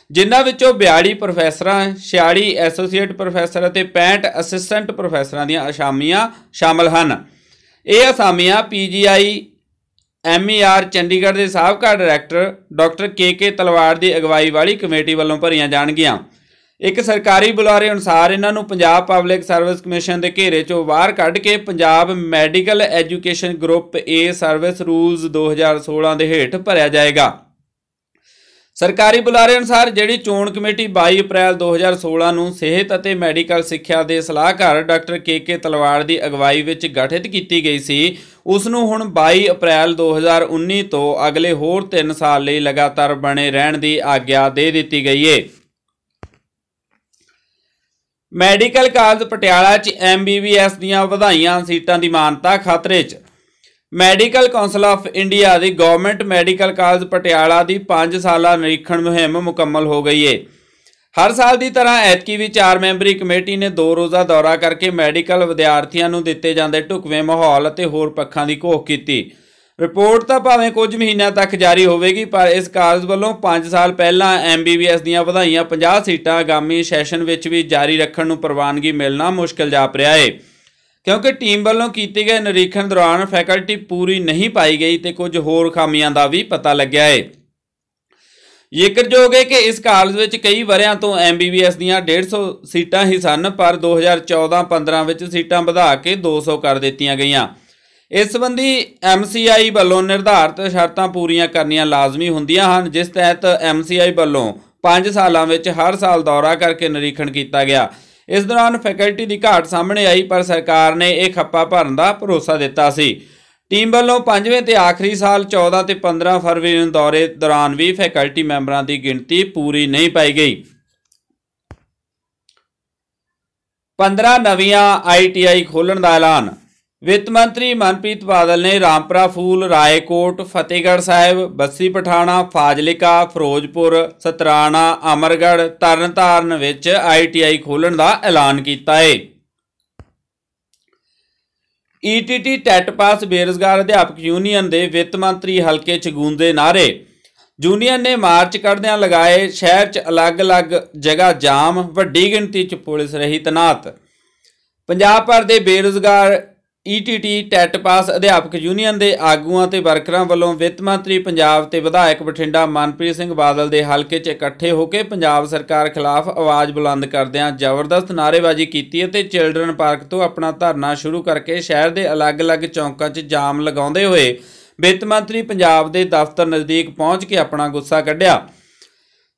S1: ਜਿਨ੍ਹਾਂ ਵਿੱਚੋਂ 42 ਪ੍ਰੋਫੈਸਰਾਂ 46 ਐਸੋਸੀਏਟ ਪ੍ਰੋਫੈਸਰ ਅਤੇ 65 ਅਸਿਸਟੈਂਟ ਪ੍ਰੋਫੈਸਰਾਂ ਦੀਆਂ ਅਸਾਮੀਆਂ ਸ਼ਾਮਲ ਹਨ। ਇਹ ਅਸਾਮੀਆਂ ਪੀਜੀਆਈ, ਐਮਈਆਰ, ਚੰਡੀਗੜ੍ਹ ਦੇ ਸਾਬਕਾ ਡਾਇਰੈਕਟਰ ਡਾਕਟਰ ਕੇ ਕੇ ਤਲਵਾਰ ਦੀ ਅਗਵਾਈ ਵਾਲੀ ਕਮੇਟੀ ਵੱਲੋਂ ਭਰੀਆਂ ਜਾਣਗੀਆਂ। ਇੱਕ ਸਰਕਾਰੀ ਬੁਲਾਰੇ ਅਨੁਸਾਰ ਇਹਨਾਂ ਨੂੰ ਪੰਜਾਬ ਪਬਲਿਕ ਸਰਵਿਸ ਕਮਿਸ਼ਨ ਦੇ ਘੇਰੇ ਚੋਂ ਬਾਹਰ ਕੱਢ ਕੇ Punjab medical education group A service rules 2016 ਦੇ ਹੇਠ ਭਰਿਆ ਜਾਏਗਾ। ਸਰਕਾਰੀ ਬੁਲਾਰੇ ਅਨੁਸਾਰ ਜਿਹੜੀ ਚੋਣ ਕਮੇਟੀ 22 ਅਪ੍ਰੈਲ 2016 ਨੂੰ ਸਿਹਤ ਅਤੇ ਮੈਡੀਕਲ ਸਿੱਖਿਆ ਦੇ ਸਲਾਹਕਾਰ ਡਾਕਟਰ ਕੇ ਕੇ ਤਲਵਾੜ ਦੀ ਅਗਵਾਈ ਵਿੱਚ ਗਠਿਤ ਕੀਤੀ ਗਈ ਸੀ, ਉਸ ਨੂੰ ਹੁਣ 22 ਅਪ੍ਰੈਲ 2019 ਤੋਂ ਅਗਲੇ ਹੋਰ 3 ਸਾਲ ਲਈ ਲਗਾਤਾਰ ਬਣੇ ਰਹਿਣ ਦੀ ਆਗਿਆ ਦੇ ਦਿੱਤੀ ਗਈ ਹੈ ਮੈਡੀਕਲ ਕਾਲਜ ਪਟਿਆਲਾ 'ਚ ਐਮਬੀਬੀਐਸ ਦੀਆਂ ਵਧਾਈਆਂ ਸੀਟਾਂ ਦੀ ਮਾਨਤਾ ਖਤਰੇ 'ਚ। ਮੈਡੀਕਲ ਕਾਉਂਸਲ ਆਫ ਇੰਡੀਆ ਦੀ ਗਵਰਨਮੈਂਟ ਮੈਡੀਕਲ ਕਾਲਜ ਪਟਿਆਲਾ ਦੀ 5 ਸਾਲਾ ਨਿਰੀਖਣ ਮੁਹਿੰਮ ਮੁਕੰਮਲ ਹੋ ਗਈ ਏ। ਹਰ ਸਾਲ ਦੀ ਤਰ੍ਹਾਂ ਐਤਕੀ ਵੀ ਚਾਰ ਮੈਂਬਰੀ ਕਮੇਟੀ ਨੇ ਦੋ ਰੋਜ਼ਾ ਦੌਰਾ ਕਰਕੇ ਮੈਡੀਕਲ ਵਿਦਿਆਰਥੀਆਂ ਨੂੰ ਦਿੱਤੇ ਜਾਂਦੇ ਢੁਕਵੇਂ ਮਾਹੌਲ ਅਤੇ ਹੋਰ ਪੱਖਾਂ ਦੀ ਘੋਖ ਕੀਤੀ। ਰਿਪੋਰਟ ਤਾਂ ਭਾਵੇਂ ਕੁਝ ਮਹੀਨਿਆਂ ਤੱਕ ਜਾਰੀ ਹੋਵੇਗੀ, ਪਰ ਇਸ ਕਾਲਜ ਵੱਲੋਂ 5 ਸਾਲ ਪਹਿਲਾਂ ਐਮਬੀਬੀਐਸ ਦੀਆਂ ਵਧਾਈਆਂ 50 ਸੀਟਾਂ, ਆਗਾਮੀ ਸੈਸ਼ਨ ਵਿੱਚ ਵੀ ਜਾਰੀ ਰੱਖਣ ਨੂੰ ਪ੍ਰਵਾਨਗੀ ਮਿਲਣਾ ਮੁਸ਼ਕਲ ਜਾਪ ਰਿਹਾ ਏ। ਕਿਉਂਕਿ ਟੀਮ ਵੱਲੋਂ ਕੀਤੇ ਗਏ ਨਿਰੀਖਣ ਦੌਰਾਨ ਫੈਕਲਟੀ ਪੂਰੀ ਨਹੀਂ ਪਾਈ ਗਈ ਤੇ ਕੁਝ ਹੋਰ ਖਾਮੀਆਂ ਦਾ ਵੀ ਪਤਾ ਲੱਗਿਆ ਹੈ ਜ਼ਿਕਰਯੋਗ ਹੈ ਕਿ ਇਸ ਕਾਲਜ ਵਿੱਚ ਕਈ ਵਰਿਆਂ ਤੋਂ ਐਮਬੀਬੀਐਸ ਦੀਆਂ 150 ਸੀਟਾਂ ਹੀ ਸਨ, ਪਰ 2014-15 ਵਿੱਚ ਸੀਟਾਂ ਵਧਾ ਕੇ 200 ਕਰ ਦਿੱਤੀਆਂ ਗਈਆਂ। ਇਸ ਸੰਬੰਧੀ ਐਮਸੀਆਈ ਵੱਲੋਂ ਨਿਰਧਾਰਤ ਸ਼ਰਤਾਂ ਪੂਰੀਆਂ ਕਰਨੀਆਂ ਲਾਜ਼ਮੀ ਹੁੰਦੀਆਂ ਹਨ, ਜਿਸ ਤਹਿਤ ਐਮਸੀਆਈ ਵੱਲੋਂ 5 ਸਾਲਾਂ ਵਿੱਚ ਹਰ ਸਾਲ ਦੌਰਾ ਕਰਕੇ ਨਿਰੀਖਣ ਕੀਤਾ ਗਿਆ। ਇਸ ਦੌਰਾਨ ਫੈਕਲਟੀ ਦੀ ਘਾਟ ਸਾਹਮਣੇ ਆਈ, ਪਰ ਸਰਕਾਰ ਨੇ ਇਹ ਖੱਪਾ ਭਰਨ ਦਾ ਭਰੋਸਾ ਦਿੱਤਾ ਸੀ। ਟੀਮ ਵੱਲੋਂ ਪੰਜਵੇਂ ਤੇ ਆਖਰੀ ਸਾਲ 14 ਤੇ 15 ਫਰਵਰੀ ਨੂੰ ਦੌਰੇ ਦੌਰਾਨ ਵੀ ਫੈਕਲਟੀ ਮੈਂਬਰਾਂ ਦੀ ਗਿਣਤੀ ਪੂਰੀ ਨਹੀਂ ਪਾਈ ਗਈ। 15 ਨਵੀਆਂ ਆਈਟੀਆਈ ਖੋਲਣ ਦਾ ਐਲਾਨ ਵਿੱਤ ਮੰਤਰੀ ਮਨਪ੍ਰੀਤ ਬਾਦਲ ਨੇ ਰਾਮਪਰਾ ਫੂਲ, ਰਾਏਕੋਟ, ਫਤਿਹਗੜ੍ਹ ਸਾਹਿਬ, ਬੱਸੀ ਪਠਾਣਾ, ਫਾਜ਼ਲਿਕਾ, ਫਿਰੋਜ਼ਪੁਰ, ਸਤਰਾਣਾ, ਅਮਰਗੜ੍ਹ, ਤਰਨਤਾਰਨ ਵਿੱਚ ਆਈਟੀਆਈ ਖੋਲਣ ਦਾ ਐਲਾਨ ਕੀਤਾ ਹੈ ਈਟੀਟੀ ਟੈਟ ਪਾਸ ਬੇਰੁਜ਼ਗਾਰ ਅਧਿਆਪਕ ਯੂਨੀਅਨ ਦੇ ਵਿੱਤ ਮੰਤਰੀ ਹਲਕੇ ਚ ਗੂੰਜੇ ਨਾਰੇ ਯੂਨੀਅਨ ਨੇ ਮਾਰਚ ਕੱਢਦਿਆਂ ਲਗਾਏ ਸ਼ਹਿਰ 'ਚ ਅਲੱਗ-ਅਲੱਗ ਜਗ੍ਹਾ ਜਾਮ, ਵੱਡੀ ਗਿਣਤੀ 'ਚ ਪੁਲਿਸ ਰਹੀ ਤਨਾਤ ਪੰਜਾਬ ਭਰ ਦੇ ਬੇਰੁਜ਼ਗਾਰ ਈਟੀਟੀ ਟੈਟ ਪਾਸ ਅਧਿਆਪਕ ਯੂਨੀਅਨ ਦੇ ਆਗੂਆਂ ਤੇ ਵਰਕਰਾਂ ਵੱਲੋਂ ਵਿੱਤ ਮੰਤਰੀ ਪੰਜਾਬ ਤੇ ਵਿਧਾਇਕ ਬਠਿੰਡਾ ਮਨਪ੍ਰੀਤ ਸਿੰਘ ਬਾਦਲ ਦੇ ਹਲਕੇ 'ਚ ਇਕੱਠੇ ਹੋ ਕੇ ਪੰਜਾਬ ਸਰਕਾਰ ਖਿਲਾਫ ਆਵਾਜ਼ ਬੁਲੰਦ ਕਰਦਿਆਂ ਜ਼ਬਰਦਸਤ ਨਾਅਰੇਬਾਜ਼ੀ ਕੀਤੀ ਅਤੇ ਚਿਲਡਰਨ ਪਾਰਕ ਤੋਂ ਆਪਣਾ ਧਰਨਾ ਸ਼ੁਰੂ ਕਰਕੇ ਸ਼ਹਿਰ ਦੇ ਅਲੱਗ-ਅਲੱਗ ਚੌਂਕਾਂ 'ਚ ਜਾਮ ਲਗਾਉਂਦੇ ਹੋਏ ਵਿੱਤ ਮੰਤਰੀ ਪੰਜਾਬ ਦੇ ਦਫ਼ਤਰ ਨਜ਼ਦੀਕ ਪਹੁੰਚ ਕੇ ਆਪਣਾ ਗੁੱਸਾ ਕੱਢਿਆ।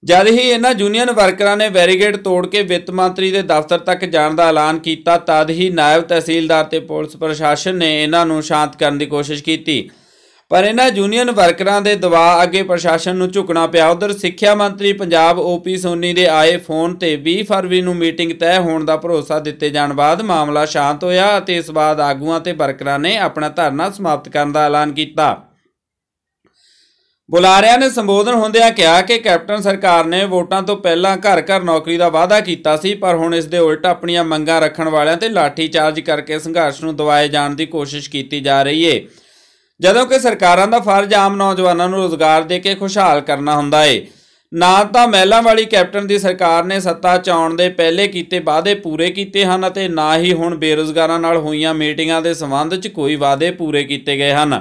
S1: ਜਦ ਹੀ ਇਹਨਾਂ ਯੂਨੀਅਨ ਵਰਕਰਾਂ ਨੇ ਬੈਰੀਗੇਡ ਤੋੜ ਕੇ ਵਿੱਤ ਮੰਤਰੀ ਦੇ ਦਫ਼ਤਰ ਤੱਕ ਜਾਣ ਦਾ ਐਲਾਨ ਕੀਤਾ, ਤਦ ਹੀ ਨਾਇਬ ਤਹਿਸੀਲਦਾਰ ਤੇ ਪੁਲਿਸ ਪ੍ਰਸ਼ਾਸਨ ਨੇ ਇਹਨਾਂ ਨੂੰ ਸ਼ਾਂਤ ਕਰਨ ਦੀ ਕੋਸ਼ਿਸ਼ ਕੀਤੀ। ਪਰ ਇਹਨਾਂ ਯੂਨੀਅਨ ਵਰਕਰਾਂ ਦੇ ਦਬਾਅ ਅੱਗੇ ਪ੍ਰਸ਼ਾਸਨ ਨੂੰ ਝੁਕਣਾ ਪਿਆ। ਉਧਰ ਸਿੱਖਿਆ ਮੰਤਰੀ ਪੰਜਾਬ ਓਪੀ ਸੋਨੀ ਦੇ ਆਏ ਫੋਨ ਤੇ 20 ਫਰਵਰੀ ਨੂੰ ਮੀਟਿੰਗ ਤੈਅ ਹੋਣ ਦਾ ਭਰੋਸਾ ਦਿੱਤੇ ਜਾਣ ਬਾਅਦ ਮਾਮਲਾ ਸ਼ਾਂਤ ਹੋਇਆ ਅਤੇ ਇਸ ਬਾਅਦ ਆਗੂਆਂ ਤੇ ਵਰਕਰਾਂ ਨੇ ਆਪਣਾ ਧਰਨਾ ਸਮਾਪਤ ਕਰਨ ਦਾ ਐਲਾਨ ਕੀਤਾ। ਬੁਲਾਰਿਆਂ ਨੇ ਸੰਬੋਧਨ ਹੁੰਦਿਆਂ ਕਿਹਾ ਕਿ ਕੈਪਟਨ ਸਰਕਾਰ ਨੇ ਵੋਟਾਂ ਤੋਂ ਪਹਿਲਾਂ ਘਰ ਘਰ ਨੌਕਰੀ ਦਾ ਵਾਅਦਾ ਕੀਤਾ ਸੀ, ਪਰ ਹੁਣ ਇਸ ਦੇ ਉਲਟ ਆਪਣੀਆਂ ਮੰਗਾਂ ਰੱਖਣ ਵਾਲਿਆਂ ਤੇ ਲਾਠੀ ਚਾਰਜ ਕਰਕੇ ਸੰਘਰਸ਼ ਨੂੰ ਦਵਾਏ ਜਾਣ ਦੀ ਕੋਸ਼ਿਸ਼ ਕੀਤੀ ਜਾ ਰਹੀ ਏ। ਜਦੋਂ ਕਿ ਸਰਕਾਰਾਂ ਦਾ ਫਰਜ਼ ਆਮ ਨੌਜਵਾਨਾਂ ਨੂੰ ਰੋਜ਼ਗਾਰ ਦੇ ਕੇ ਖੁਸ਼ਹਾਲ ਕਰਨਾ ਹੁੰਦਾ ਏ। ਨਾ ਤਾਂ ਮਹਿਲਾਂ ਵਾਲੀ ਕੈਪਟਨ ਦੀ ਸਰਕਾਰ ਨੇ ਸੱਤਾ 'ਚ ਆਉਣ ਦੇ ਪਹਿਲੇ ਕੀਤੇ ਵਾਅਦੇ ਪੂਰੇ ਕੀਤੇ ਹਨ ਅਤੇ ਨਾ ਹੀ ਹੁਣ ਬੇਰੋਜ਼ਗਾਰਾਂ ਨਾਲ ਹੋਈਆਂ ਮੀਟਿੰਗਾਂ ਦੇ ਸੰਬੰਧ 'ਚ ਕੋਈ ਵਾਅਦੇ ਪੂਰੇ ਕੀਤੇ ਗਏ ਹਨ।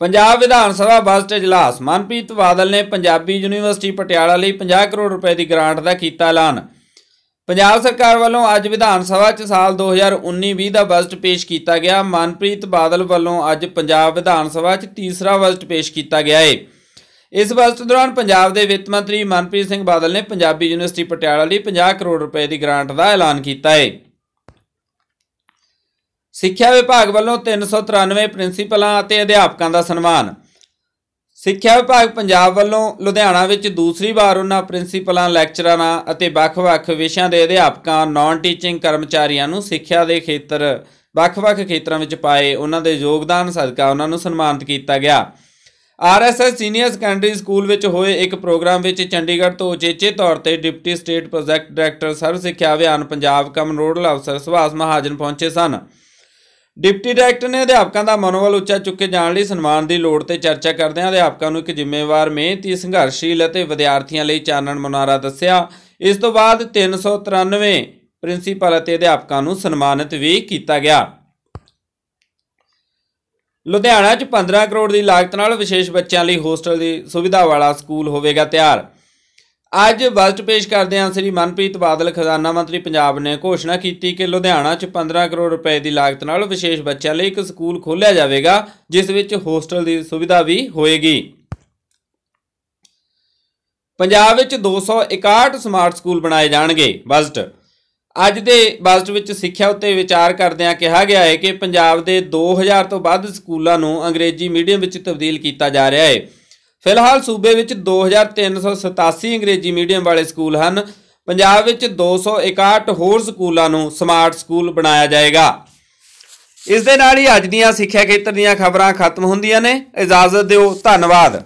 S1: ਪੰਜਾਬ ਵਿਧਾਨ ਸਭਾ ਬਜਟ ਇਜਲਾਸ ਮਨਪ੍ਰੀਤ ਬਾਦਲ ਨੇ ਪੰਜਾਬੀ ਯੂਨੀਵਰਸਿਟੀ ਪਟਿਆਲਾ ਲਈ 50 ਕਰੋੜ ਰੁਪਏ ਦੀ ਗ੍ਰਾਂਟ ਦਾ ਕੀਤਾ ਐਲਾਨ। ਪੰਜਾਬ ਸਰਕਾਰ ਵੱਲੋਂ ਅੱਜ ਵਿਧਾਨ ਸਭਾ 'ਚ ਸਾਲ 2019-20 ਦਾ ਬਜਟ ਪੇਸ਼ ਕੀਤਾ ਗਿਆ। ਮਨਪ੍ਰੀਤ ਬਾਦਲ ਵੱਲੋਂ ਅੱਜ ਪੰਜਾਬ ਵਿਧਾਨ ਸਭਾ 'ਚ ਤੀਸਰਾ ਬਜਟ ਪੇਸ਼ ਕੀਤਾ ਗਿਆ ਏ। ਇਸ ਬਜਟ ਦੌਰਾਨ ਪੰਜਾਬ ਦੇ ਵਿੱਤ ਮੰਤਰੀ ਮਨਪ੍ਰੀਤ ਸਿੰਘ ਬਾਦਲ ਨੇ ਪੰਜਾਬੀ ਯੂਨੀਵਰਸਿਟੀ ਪਟਿਆਲਾ ਲਈ 50 ਕਰੋੜ ਰੁਪਏ ਦੀ ਗ੍ਰਾਂਟ ਦਾ ਐਲਾਨ ਕੀਤਾ ਹੈ ਸਿੱਖਿਆ ਵਿਭਾਗ ਵੱਲੋਂ 393 ਪ੍ਰਿੰਸੀਪਲਾਂ ਅਤੇ ਅਧਿਆਪਕਾਂ ਦਾ ਸਨਮਾਨ। ਸਿੱਖਿਆ ਵਿਭਾਗ ਪੰਜਾਬ ਵੱਲੋਂ ਲੁਧਿਆਣਾ ਵਿੱਚ ਦੂਸਰੀ ਵਾਰ ਉਹਨਾਂ ਪ੍ਰਿੰਸੀਪਲਾਂ, ਲੈਕਚਰਰਾਂ ਅਤੇ ਵੱਖ-ਵੱਖ ਵਿਸ਼ਿਆਂ ਦੇ ਅਧਿਆਪਕਾਂ ਨਾਨ ਟੀਚਿੰਗ ਕਰਮਚਾਰੀਆਂ ਨੂੰ ਸਿੱਖਿਆ ਦੇ ਖੇਤਰ, ਵੱਖ-ਵੱਖ ਖੇਤਰਾਂ ਵਿੱਚ ਪਾਏ ਉਹਨਾਂ ਦੇ ਯੋਗਦਾਨ ਸਦਕਾ ਉਹਨਾਂ ਨੂੰ ਸਨਮਾਨਿਤ ਕੀਤਾ ਗਿਆ। ਆਰਐਸਐਸ ਸੀਨੀਅਰ ਸੈਕੰਡਰੀ ਸਕੂਲ ਵਿੱਚ ਹੋਏ ਇੱਕ ਪ੍ਰੋਗਰਾਮ ਵਿੱਚ ਚੰਡੀਗੜ੍ਹ ਤੋਂ ਉਚੇਚੇ ਤੌਰ ਤੇ deputy state project director Sarva Shiksha Abhiyan Punjab ਕਮ ਨੋਡਲ ਅਫਸਰ ਸੁਭਾਸ਼ ਮਹਾਜਨ ਪਹੁੰਚੇ ਸਨ। ਡਿਪਟੀ ਡਾਇਰੈਕਟਰ ਨੇ ਅਧਿਆਪਕਾਂ ਦਾ ਮਨੋਬਲ ਉੱਚਾ ਚੁੱਕੇ ਜਾਣ ਲਈ ਸਨਮਾਨ ਦੀ ਲੋੜ ਤੇ ਚਰਚਾ ਕਰਦਿਆਂ ਅਧਿਆਪਕਾਂ ਨੂੰ ਇੱਕ ਜ਼ਿੰਮੇਵਾਰ ਮਿਹਨਤੀ, ਸੰਘਰਸ਼ੀਲ ਅਤੇ ਵਿਦਿਆਰਥੀਆਂ ਲਈ ਚਾਨਣ ਮੁਨਾਰਾ ਦੱਸਿਆ। ਇਸ ਤੋਂ ਬਾਅਦ 393 ਪ੍ਰਿੰਸੀਪਲ ਅਤੇ ਅਧਿਆਪਕਾਂ ਨੂੰ ਸਨਮਾਨਿਤ ਵੀ ਕੀਤਾ ਗਿਆ। ਲੁਧਿਆਣਾ 'ਚ 15 ਕਰੋੜ ਦੀ ਲਾਗਤ ਨਾਲ ਵਿਸ਼ੇਸ਼ ਬੱਚਿਆਂ ਲਈ ਹੋਸਟਲ ਦੀ ਸੁਵਿਧਾ ਵਾਲਾ ਸਕੂਲ ਹੋਵੇਗਾ ਤਿਆਰ। ਅੱਜ ਬਜਟ ਪੇਸ਼ ਕਰਦਿਆਂ ਸ੍ਰੀ ਮਨਪ੍ਰੀਤ ਬਾਦਲ, ਖਜ਼ਾਨਾ ਮੰਤਰੀ ਪੰਜਾਬ ਨੇ ਘੋਸ਼ਣਾ ਕੀਤੀ ਕਿ ਲੁਧਿਆਣਾ 'ਚ 15 ਕਰੋੜ ਰੁਪਏ ਦੀ ਲਾਗਤ ਨਾਲ ਵਿਸ਼ੇਸ਼ ਬੱਚਿਆਂ ਲਈ ਇੱਕ ਸਕੂਲ ਖੋਲ੍ਹਿਆ ਜਾਵੇਗਾ, ਜਿਸ ਵਿੱਚ ਹੋਸਟਲ ਦੀ ਸੁਵਿਧਾ ਵੀ ਹੋਏਗੀ। ਪੰਜਾਬ ਵਿੱਚ 261 ਸਮਾਰਟ ਸਕੂਲ ਬਣਾਏ ਜਾਣਗੇ ਬਜਟ ਅੱਜ ਦੇ ਬਜਟ ਵਿੱਚ ਸਿੱਖਿਆ ਉੱਤੇ ਵਿਚਾਰ ਕਰਦਿਆਂ ਕਿਹਾ ਗਿਆ ਹੈ ਕਿ ਪੰਜਾਬ ਦੇ 2000 ਤੋਂ ਵੱਧ ਸਕੂਲਾਂ ਨੂੰ ਅੰਗਰੇਜ਼ੀ ਮੀਡੀਅਮ ਵਿੱਚ ਤਬਦੀਲ ਕੀਤਾ ਜਾ ਰਿਹਾ ਹੈ। ਫਿਲਹਾਲ ਸੂਬੇ ਵਿੱਚ 2387 ਅੰਗਰੇਜ਼ੀ ਮੀਡੀਅਮ ਵਾਲੇ ਸਕੂਲ ਹਨ। ਪੰਜਾਬ ਵਿੱਚ 261 ਹੋਰ ਸਕੂਲਾਂ ਨੂੰ ਸਮਾਰਟ ਸਕੂਲ ਬਣਾਇਆ ਜਾਏਗਾ। ਇਸ ਦੇ ਨਾਲ ਹੀ ਅੱਜ ਦੀਆਂ ਸਿੱਖਿਆ ਖੇਤਰ ਦੀਆਂ ਖਬਰਾਂ ਖਤਮ ਹੁੰਦੀਆਂ ਨੇ। ਇਜਾਜ਼ਤ ਦਿਓ, ਧੰਨਵਾਦ।